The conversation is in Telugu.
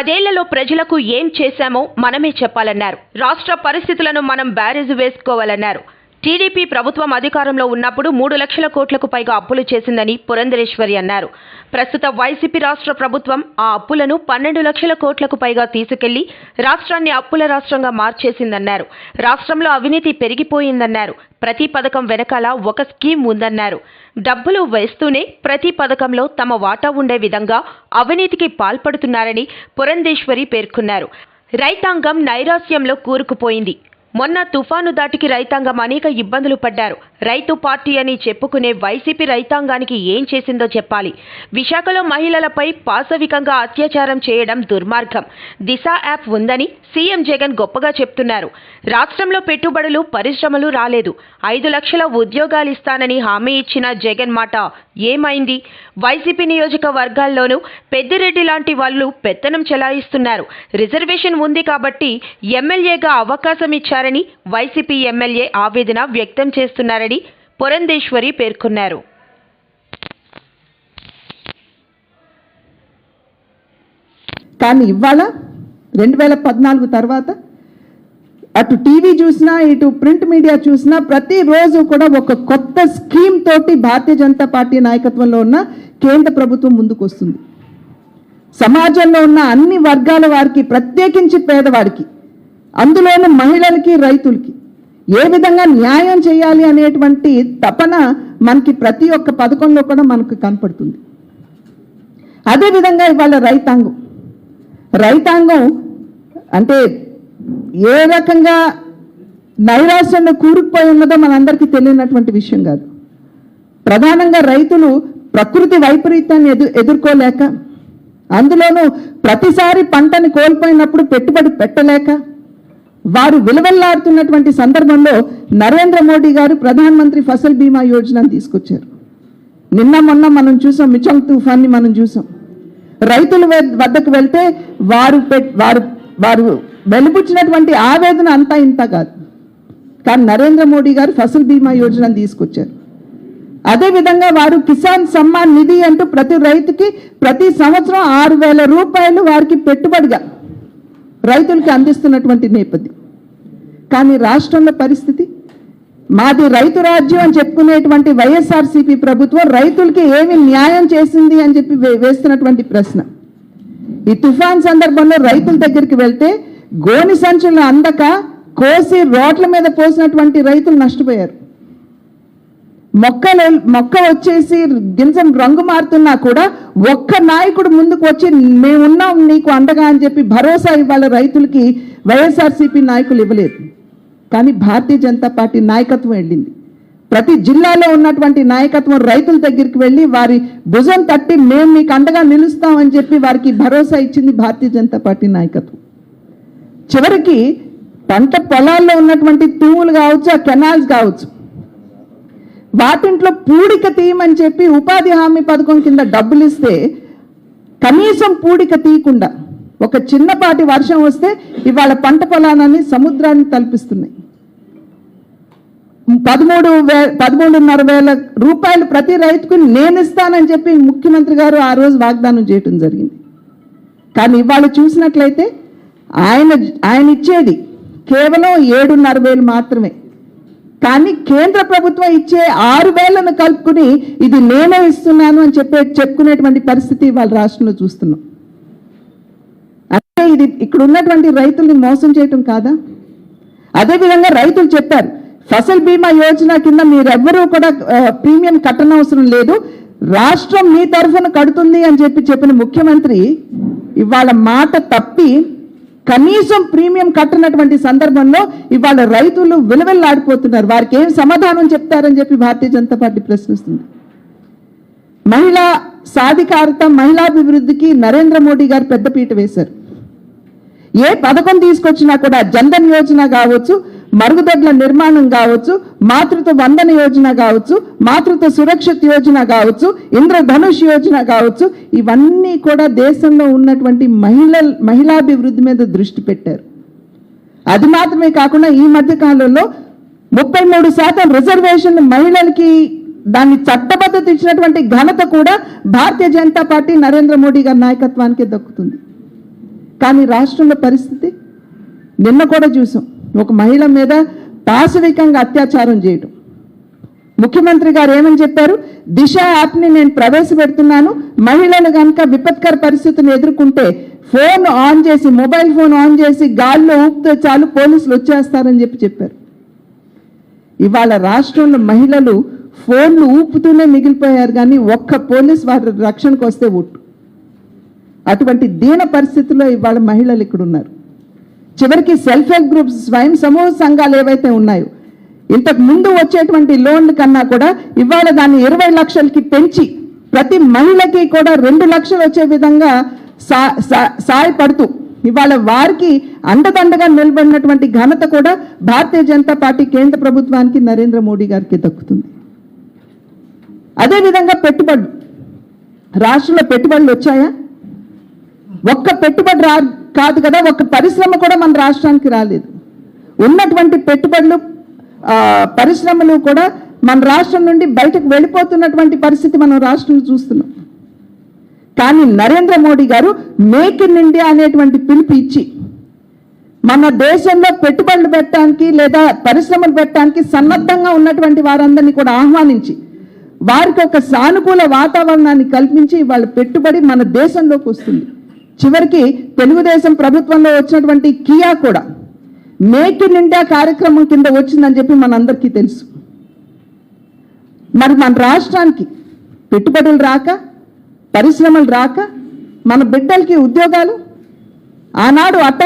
పదేళ్ళలో ప్రజలకు ఏం చేశామో మనమే చెప్పాలన్నారు. రాష్ట్ర పరిస్థితులను మనం బ్యారేజ్ వేసుకోవాలన్నారు. టీడీపీ ప్రభుత్వం అధికారంలో ఉన్నప్పుడు మూడు లక్షల కోట్లకు పైగా అప్పులు చేసిందని పురంధరేశ్వరి అన్నారు. ప్రస్తుత వైసీపీ రాష్ట్ర ప్రభుత్వం ఆ అప్పులను పన్నెండు లక్షల కోట్లకు పైగా తీసుకెళ్ళి రాష్ట్రాన్ని అప్పుల రాష్ట్రంగా మార్చేసిందన్నారు. రాష్ట్రంలో అవినీతి పెరిగిపోయిందన్నారు. ప్రతి పథకం వెనకాల ఒక స్కీమ్ ఉందన్నారు. డబ్బులు వేస్తూనే ప్రతి పథకంలో తమ వాటా ఉండే విధంగా అవినీతికి పాల్పడుతున్నారని పురంధేశ్వరి పేర్కొన్నారు. రైతాంగం నైరాశ్యంలో కూరుకుపోయింది. మొన్న తుఫాను దాటికి రైతాంగం అనేక ఇబ్బందులు పడ్డారు. రైతు పార్టీ అని చెప్పుకునే వైసీపీ రైతాంగానికి ఏం చేసిందో చెప్పాలి. విశాఖలో మహిళలపై పాశవికంగా అత్యాచారం చేయడం దుర్మార్గం. దిశ యాప్ ఉందని సీఎం జగన్ గొప్పగా చెప్తున్నారు. రాష్ట్రంలో పెట్టుబడులు పరిశ్రమలు రాలేదు. ఐదు లక్షల ఉద్యోగాలు ఇస్తానని హామీ ఇచ్చిన జగన్ మాట ఏమైంది? వైసీపీ నియోజకవర్గాల్లోనూ పెద్దిరెడ్డి లాంటి వాళ్ళు పెత్తనం చెలాయిస్తున్నారు. రిజర్వేషన్ ఉంది కాబట్టి ఎమ్మెల్యేగా అవకాశం ఇచ్చారు. చేస్తారని వైసీపీ ఎమ్మెల్యే ఆవేదన వ్యక్తం చేస్తున్నారని పురంధేశ్వరి పేర్కొన్నారు. కానీ ఇవాళ రెండు వేల పద్నాలుగు తర్వాత అటు టీవీ చూసినా ఇటు ప్రింట్ మీడియా చూసినా ప్రతిరోజు కూడా ఒక కొత్త స్కీమ్ తోటి భారతీయ జనతా పార్టీ నాయకత్వంలో ఉన్న కేంద్ర ప్రభుత్వం ముందుకు వస్తుంది సమాజంలో ఉన్న అన్ని వర్గాల వారికి ప్రత్యేకించి పేదవాడికి అందులోనూ మహిళలకి రైతులకి ఏ విధంగా న్యాయం చేయాలి అనేటువంటి తపన మనకి ప్రతి ఒక్క పథకంలో కూడా మనకు కనపడుతుంది. అదేవిధంగా ఇవాళ రైతాంగం. రైతాంగం అంటే ఏ రకంగా నైరాశ్యంలో కూరుకుపోయి ఉన్నదో మనందరికీ తెలియనటువంటి విషయం కాదు. ప్రధానంగా రైతులు ప్రకృతి వైపరీత్యాన్ని ఎదు ఎదుర్కోలేక అందులోనూ ప్రతిసారి పంటని కోల్పోయినప్పుడు పెట్టుబడి పెట్టలేక వారు విలువెల్లాడుతున్నటువంటి సందర్భంలో నరేంద్ర మోడీ గారు ప్రధానమంత్రి ఫసల్ బీమా యోజనను తీసుకొచ్చారు. నిన్న మొన్న మనం చూసాం మిచంగ్ తుఫాన్ని మనం చూసాం. రైతుల వద్దకు వెళ్తే వారు పెట్- వారు వారు వెలుపుచ్చినటువంటి ఆవేదన అంతా ఇంత కాదు. కానీ నరేంద్ర మోడీ గారు ఫసల్ బీమా యోజనను తీసుకొచ్చారు. అదేవిధంగా వారు కిసాన్ సమ్మాన్ నిధి అంటూ ప్రతి రైతుకి ప్రతి సంవత్సరం ఆరు వేల రూపాయలు వారికి పెట్టుబడిగా రైతులకి అందిస్తున్నటువంటి నేపథ్యం. కానీ రాష్ట్రంలో పరిస్థితి మాది రైతు రాజ్యం అని చెప్పుకునేటువంటి వైఎస్ఆర్సీపీ ప్రభుత్వం రైతులకి ఏమి న్యాయం చేసింది అని చెప్పి వేస్తున్నటువంటి ప్రశ్న. ఈ తుఫాన్ సందర్భంలో రైతుల దగ్గరికి వెళ్తే గోని సంచులు అందక కోసి రోడ్ల మీద పోసినటువంటి రైతులు నష్టపోయారు. మొక్కలు మొక్క వచ్చేసి గింజం రంగు మారుతున్నా కూడా ఒక్క నాయకుడు ముందుకు వచ్చి మేమున్నాం నీకు అండగా అని చెప్పి భరోసా ఇవ్వాలి రైతులకి వైఎస్ఆర్సీపీ నాయకులు ఇవ్వలేదు. కానీ భారతీయ జనతా పార్టీ నాయకత్వం వెళ్ళింది. ప్రతి జిల్లాలో ఉన్నటువంటి నాయకత్వం రైతుల దగ్గరికి వెళ్ళి వారి భుజం తట్టి మేము మీకు అండగా నిలుస్తామని చెప్పి వారికి భరోసా ఇచ్చింది భారతీయ జనతా పార్టీ నాయకత్వం. చివరికి పంట పొలాల్లో ఉన్నటువంటి తూములు కావచ్చు ఆ కెనాల్స్ కావచ్చు వాటింట్లో పూడిక తీయమని చెప్పి ఉపాధి హామీ పథకం కింద డబ్బులు ఇస్తే కనీసం పూడిక తీయకుండా ఒక చిన్నపాటి వర్షం వస్తే ఇవాళ పంట పొలాలని సముద్రాన్ని తలపిస్తున్నాయి. పదమూడు వే పదమూడున్నర వేల రూపాయలు ప్రతి రైతుకు నేను ఇస్తానని చెప్పి ముఖ్యమంత్రి గారు ఆ రోజు వాగ్దానం చేయటం జరిగింది. కానీ ఇవాళ చూసినట్లయితే ఆయన ఆయన ఇచ్చేది కేవలం ఏడున్నర వేలు మాత్రమే. కానీ కేంద్ర ప్రభుత్వం ఇచ్చే ఆరు వేలను కలుపుకుని ఇది నేనే ఇస్తున్నాను అని చెప్పే చెప్పుకునేటువంటి పరిస్థితి వాళ్ళ రాష్ట్రంలో చూస్తున్నాం. అంటే ఇది ఇక్కడ ఉన్నటువంటి రైతుల్ని మోసం చేయటం కాదా? అదేవిధంగా రైతులు చెప్పారు ఫసల్ బీమా యోజన కింద మీరెవ్వరూ కూడా ప్రీమియం ప్రీమియం కట్టనవసరం లేదు రాష్ట్రం మీ తరఫున కడుతుంది అని చెప్పి చెప్పిన ముఖ్యమంత్రి ఇవాళ మాట తప్పి కనీసం ప్రీమియం కట్టనటువంటి సందర్భంలో ఇవాళ రైతులు విలువెల్లాడిపోతున్నారు. వారికి ఏం సమాధానం చెప్తారని చెప్పి భారతీయ జనతా పార్టీ ప్రశ్నిస్తుంది. మహిళా సాధికారత మహిళాభివృద్ధికి నరేంద్ర మోడీ గారు పెద్దపీట వేశారు. ఏ పథకం తీసుకొచ్చినా కూడా జన్ధన్ యోజన కావచ్చు మరుగుదొడ్ల నిర్మాణం కావచ్చు మాతృత్వ వందన యోజన కావచ్చు మాతృత్వ సురక్షిత యోజన కావచ్చు ఇంద్రధనుష్ యోజన కావచ్చు ఇవన్నీ కూడా దేశంలో ఉన్నటువంటి మహిళ మహిళాభివృద్ధి మీద దృష్టి పెట్టారు. అది మాత్రమే కాకుండా ఈ మధ్య కాలంలో ముప్పై మూడు శాతం రిజర్వేషన్ మహిళలకి దాన్ని చట్టబద్ధత ఇచ్చినటువంటి ఘనత కూడా భారతీయ జనతా పార్టీ నరేంద్ర మోడీ గారి నాయకత్వానికి దక్కుతుంది. కానీ రాష్ట్రంలో పరిస్థితి నిన్న కూడా చూసాం. ఒక మహిళ మీద పాశవికంగా అత్యాచారం చేయడం ముఖ్యమంత్రి గారు ఏమని చెప్పారు? దిశ యాప్ని నేను ప్రవేశపెడుతున్నాను. మహిళలు కనుక విపత్కర పరిస్థితులు ఎదుర్కొంటే ఫోన్ ఆన్ చేసి మొబైల్ ఫోన్ ఆన్ చేసి గాల్లో ఊపితే చాలు పోలీసులు వచ్చేస్తారని చెప్పి చెప్పారు. ఇవాళ రాష్ట్రంలో మహిళలు ఫోన్లు ఊపుతూనే మిగిలిపోయారు కానీ ఒక్క పోలీస్ వారి రక్షణకు వస్తే ఒట్టు. అటువంటి దీన పరిస్థితుల్లో ఇవాళ మహిళలు ఇక్కడ ఉన్నారు చివరికి సెల్ఫ్ హెల్ప్ గ్రూప్స్ స్వయం సమూహ సంఘాలు ఏవైతే ఉన్నాయో ఇంతకు ముందు వచ్చేటువంటి లోన్ల కన్నా కూడా ఇవాళ దాన్ని ఇరవై లక్షలకి పెంచి ప్రతి మహిళకి కూడా రెండు లక్షలు వచ్చే విధంగా సా సాయపడుతూ ఇవాళ వారికి అండదండగా నిలబడినటువంటి ఘనత కూడా భారతీయ జనతా పార్టీ కేంద్ర ప్రభుత్వానికి నరేంద్ర మోడీ గారికి దక్కుతుంది. అదేవిధంగా పెట్టుబడులు. రాష్ట్రంలో పెట్టుబడులు వచ్చాయా? ఒక్క పెట్టుబడి రా కాదు కదా ఒక్క పరిశ్రమ కూడా మన రాష్ట్రానికి రాలేదు. ఉన్నటువంటి పెట్టుబడులు పరిశ్రమలు కూడా మన రాష్ట్రం నుండి బయటకు వెళ్ళిపోతున్నటువంటి పరిస్థితి మనం రాష్ట్రంలో చూస్తున్నాం. కానీ నరేంద్ర మోడీ గారు మేక్ ఇన్ ఇండియా అనేటువంటి పిలుపు ఇచ్చి మన దేశంలో పెట్టుబడులు పెట్టడానికి లేదా పరిశ్రమలు పెట్టడానికి సన్నద్ధంగా ఉన్నటువంటి వారందరినీ కూడా ఆహ్వానించి వారికి ఒక సానుకూల వాతావరణాన్ని కల్పించి వాళ్ళ పెట్టుబడి మన దేశంలోకి వస్తుంది. చివరికి తెలుగుదేశం ప్రభుత్వంలో వచ్చినటువంటి కియా కూడా మేక్ ఇన్ ఇండియా కార్యక్రమం కింద వచ్చిందని చెప్పి మనందరికీ తెలుసు. మరి మన రాష్ట్రానికి పెట్టుబడులు రాక పరిశ్రమలు రాక మన బిడ్డలకి ఉద్యోగాలు ఆనాడు అట్ట